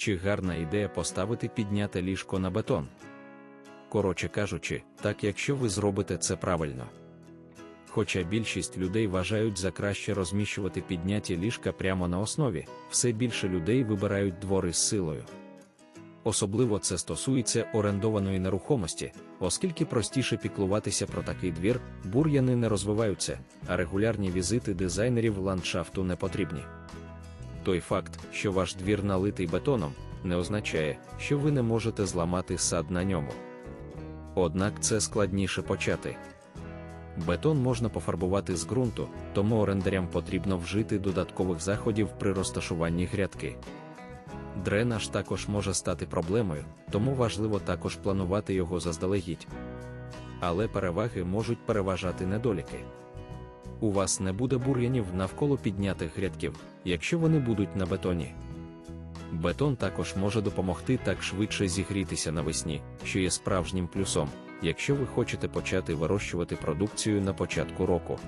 Чи гарна ідея поставити підняте ліжко на бетон? Коротше кажучи, так якщо ви зробите це правильно. Хоча більшість людей вважають за краще розміщувати підняті ліжка прямо на основі, все більше людей вибирають двори з силою. Особливо це стосується орендованої нерухомості, оскільки простіше піклуватися про такий двір, бур'яни не розвиваються, а регулярні візити дизайнерів ландшафту не потрібні. Той факт, що ваш двір налитий бетоном, не означає, що ви не можете зламати сад на ньому. Однак це складніше почати. Бетон можна пофарбувати з ґрунту, тому орендарям потрібно вжити додаткових заходів при розташуванні грядки. Дренаж також може стати проблемою, тому важливо також планувати його заздалегідь. Але переваги можуть переважати недоліки. У вас не буде бур'янів навколо піднятих грядків, якщо вони будуть на бетоні. Бетон також може допомогти так швидше зігрітися навесні, що є справжнім плюсом, якщо ви хочете почати вирощувати продукцію на початку року.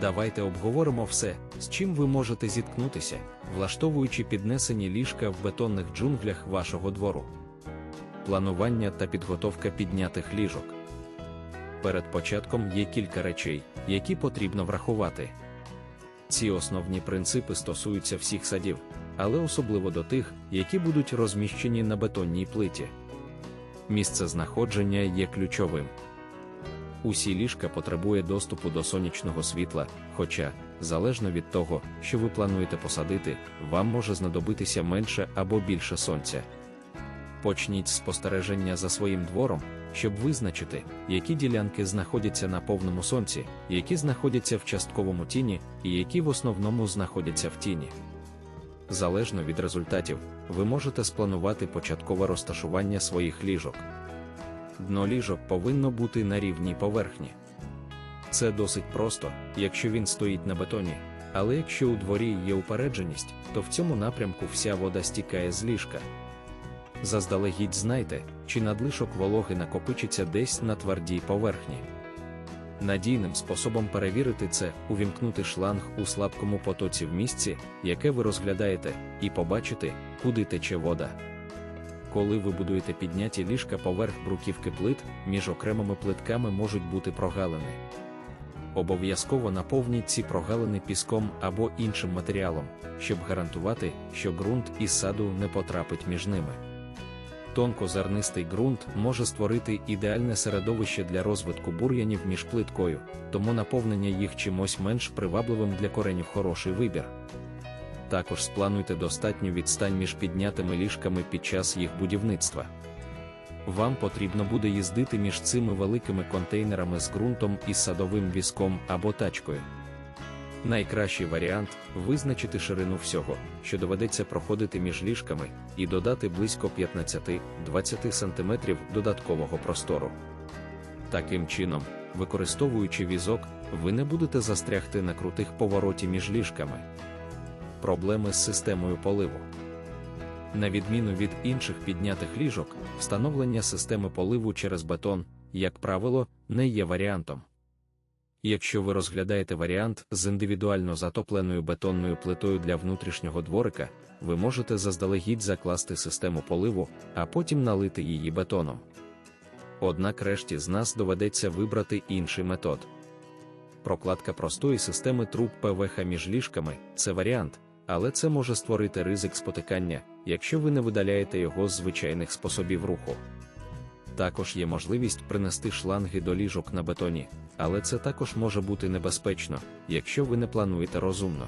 Давайте обговоримо все, з чим ви можете зіткнутися, влаштовуючи піднесені ліжка в бетонних джунглях вашого двору. Планування та підготовка піднятих ліжок. Перед початком є кілька речей, які потрібно врахувати. Ці основні принципи стосуються всіх садів, але особливо до тих, які будуть розміщені на бетонній плиті. Місце знаходження є ключовим. Усі ліжка потребує доступу до сонячного світла, хоча, залежно від того, що ви плануєте посадити, вам може знадобитися менше або більше сонця. Почніть спостереження за своїм двором, щоб визначити, які ділянки знаходяться на повному сонці, які знаходяться в частковому тіні, і які в основному знаходяться в тіні. Залежно від результатів, ви можете спланувати початкове розташування своїх ліжок. Дно ліжок повинно бути на рівній поверхні. Це досить просто, якщо він стоїть на бетоні, але якщо у дворі є упередженість, то в цьому напрямку вся вода стікає з ліжка. Заздалегідь знайте, чи надлишок вологи накопичиться десь на твердій поверхні. Надійним способом перевірити це увімкнути шланг у слабкому потоці в місці, яке ви розглядаєте, і побачити, куди тече вода. Коли ви будуєте підняті ліжка поверх бруківки плит, між окремими плитками можуть бути прогалини. Обов'язково наповніть ці прогалини піском або іншим матеріалом, щоб гарантувати, що ґрунт із саду не потрапить між ними. Тонкозернистий ґрунт може створити ідеальне середовище для розвитку бур'янів між плиткою, тому наповнення їх чимось менш привабливим для коренів хороший вибір. Також сплануйте достатню відстань між піднятими ліжками під час їх будівництва. Вам потрібно буде їздити між цими великими контейнерами з ґрунтом і садовим візком або тачкою. Найкращий варіант визначити ширину всього, що доведеться проходити між ліжками, і додати близько 15-20 см додаткового простору. Таким чином, використовуючи візок, ви не будете застрягти на крутих повороті між ліжками. Проблеми з системою поливу. На відміну від інших піднятих ліжок, встановлення системи поливу через бетон, як правило, не є варіантом. Якщо ви розглядаєте варіант з індивідуально затопленою бетонною плитою для внутрішнього дворика, ви можете заздалегідь закласти систему поливу, а потім налити її бетоном. Однак решті з нас доведеться вибрати інший метод. Прокладка простої системи труб ПВХ між ліжками це варіант, але це може створити ризик спотикання, якщо ви не видаляєте його з звичайних способів руху. Також є можливість принести шланги до ліжок на бетоні, але це також може бути небезпечно, якщо ви не плануєте розумно.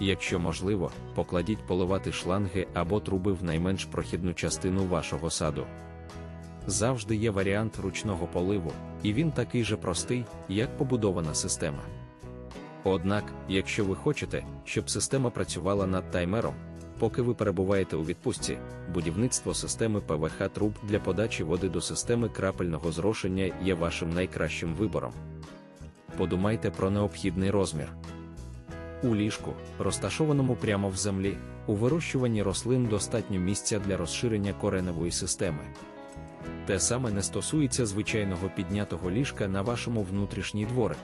Якщо можливо, покладіть поливати шланги або труби в найменш прохідну частину вашого саду. Завжди є варіант ручного поливу, і він такий же простий, як побудована система. Однак, якщо ви хочете, щоб система працювала над таймером, поки ви перебуваєте у відпустці, будівництво системи ПВХ труб для подачі води до системи крапельного зрошення є вашим найкращим вибором. Подумайте про необхідний розмір. У ліжку, розташованому прямо в землі, у вирощуванні рослин достатньо місця для розширення кореневої системи. Те саме не стосується звичайного піднятого ліжка на вашому внутрішній дворик.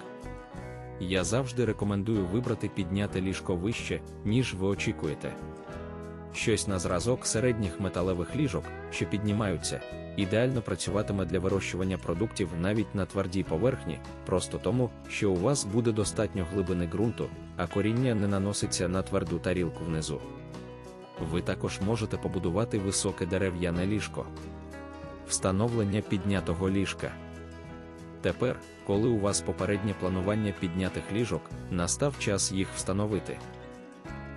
Я завжди рекомендую вибрати підняте ліжко вище, ніж ви очікуєте. Щось на зразок середніх металевих ліжок, що піднімаються, ідеально працюватиме для вирощування продуктів навіть на твердій поверхні, просто тому, що у вас буде достатньо глибини ґрунту, а коріння не наноситься на тверду тарілку внизу. Ви також можете побудувати високе дерев'яне ліжко. Встановлення піднятого ліжка. Тепер, коли у вас попереднє планування піднятих ліжок, настав час їх встановити.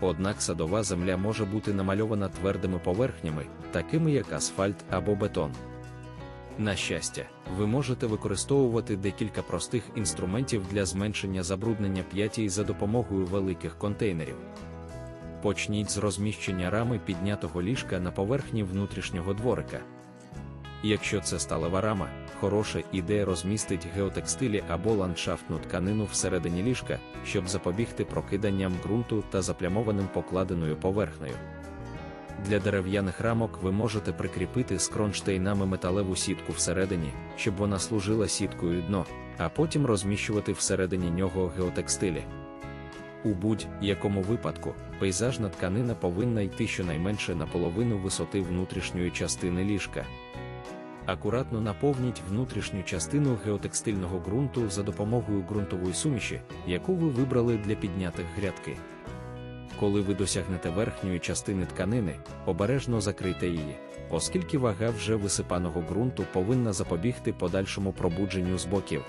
Однак садова земля може бути намальована твердими поверхнями, такими як асфальт або бетон. На щастя, ви можете використовувати декілька простих інструментів для зменшення забруднення п'яті за допомогою великих контейнерів. Почніть з розміщення рами піднятого ліжка на поверхні внутрішнього дворика. Якщо це сталева рама, хороша ідея розмістить геотекстилі або ландшафтну тканину всередині ліжка, щоб запобігти прокиданням ґрунту та заплямованим покладеною поверхнею. Для дерев'яних рамок ви можете прикріпити з кронштейнами металеву сітку всередині, щоб вона служила сіткою дно, а потім розміщувати всередині нього геотекстилі. У будь-якому випадку, пейзажна тканина повинна йти щонайменше на половину висоти внутрішньої частини ліжка. Акуратно наповніть внутрішню частину геотекстильного ґрунту за допомогою ґрунтової суміші, яку ви вибрали для піднятих грядки. Коли ви досягнете верхньої частини тканини, обережно закрийте її, оскільки вага вже висипаного ґрунту повинна запобігти подальшому пробудженню з боків.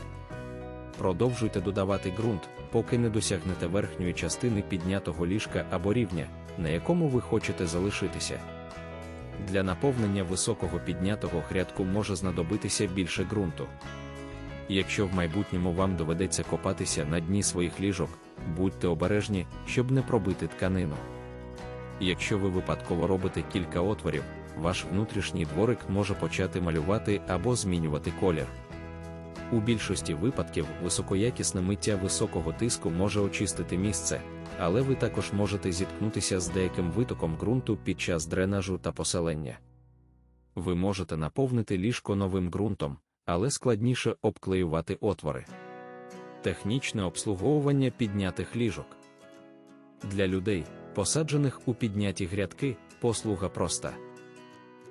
Продовжуйте додавати ґрунт, поки не досягнете верхньої частини піднятого ліжка або рівня, на якому ви хочете залишитися. Для наповнення високого піднятого грядку може знадобитися більше ґрунту. Якщо в майбутньому вам доведеться копатися на дні своїх ліжок, будьте обережні, щоб не пробити тканину. Якщо ви випадково робите кілька отворів, ваш внутрішній дворик може почати малювати або змінювати колір. У більшості випадків високоякісне миття високого тиску може очистити місце, але ви також можете зіткнутися з деяким витоком ґрунту під час дренажу та поселення. Ви можете наповнити ліжко новим ґрунтом, але складніше обклеювати отвори. Технічне обслуговування піднятих ліжок. Для людей, посаджених у підняті грядки, послуга проста.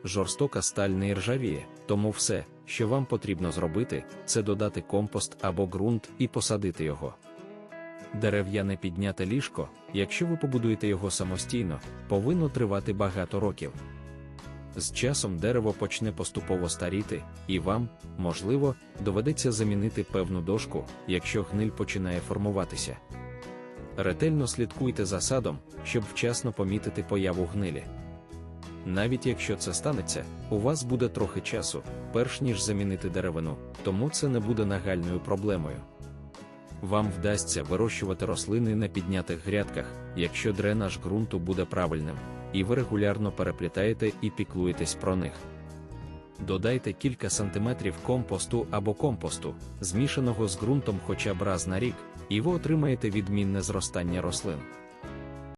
Жорстока сталь не іржавіє, тому все, що вам потрібно зробити, це додати компост або ґрунт і посадити його. Дерев'яне підняте ліжко, якщо ви побудуєте його самостійно, повинно тривати багато років. З часом дерево почне поступово старіти, і вам, можливо, доведеться замінити певну дошку, якщо гниль починає формуватися. Ретельно слідкуйте за садом, щоб вчасно помітити появу гнилі. Навіть якщо це станеться, у вас буде трохи часу, перш ніж замінити деревину, тому це не буде нагальною проблемою. Вам вдасться вирощувати рослини на піднятих грядках, якщо дренаж ґрунту буде правильним, і ви регулярно переплітаєте і піклуєтесь про них. Додайте кілька сантиметрів компосту або компосту, змішаного з ґрунтом хоча б раз на рік, і ви отримаєте відмінне зростання рослин.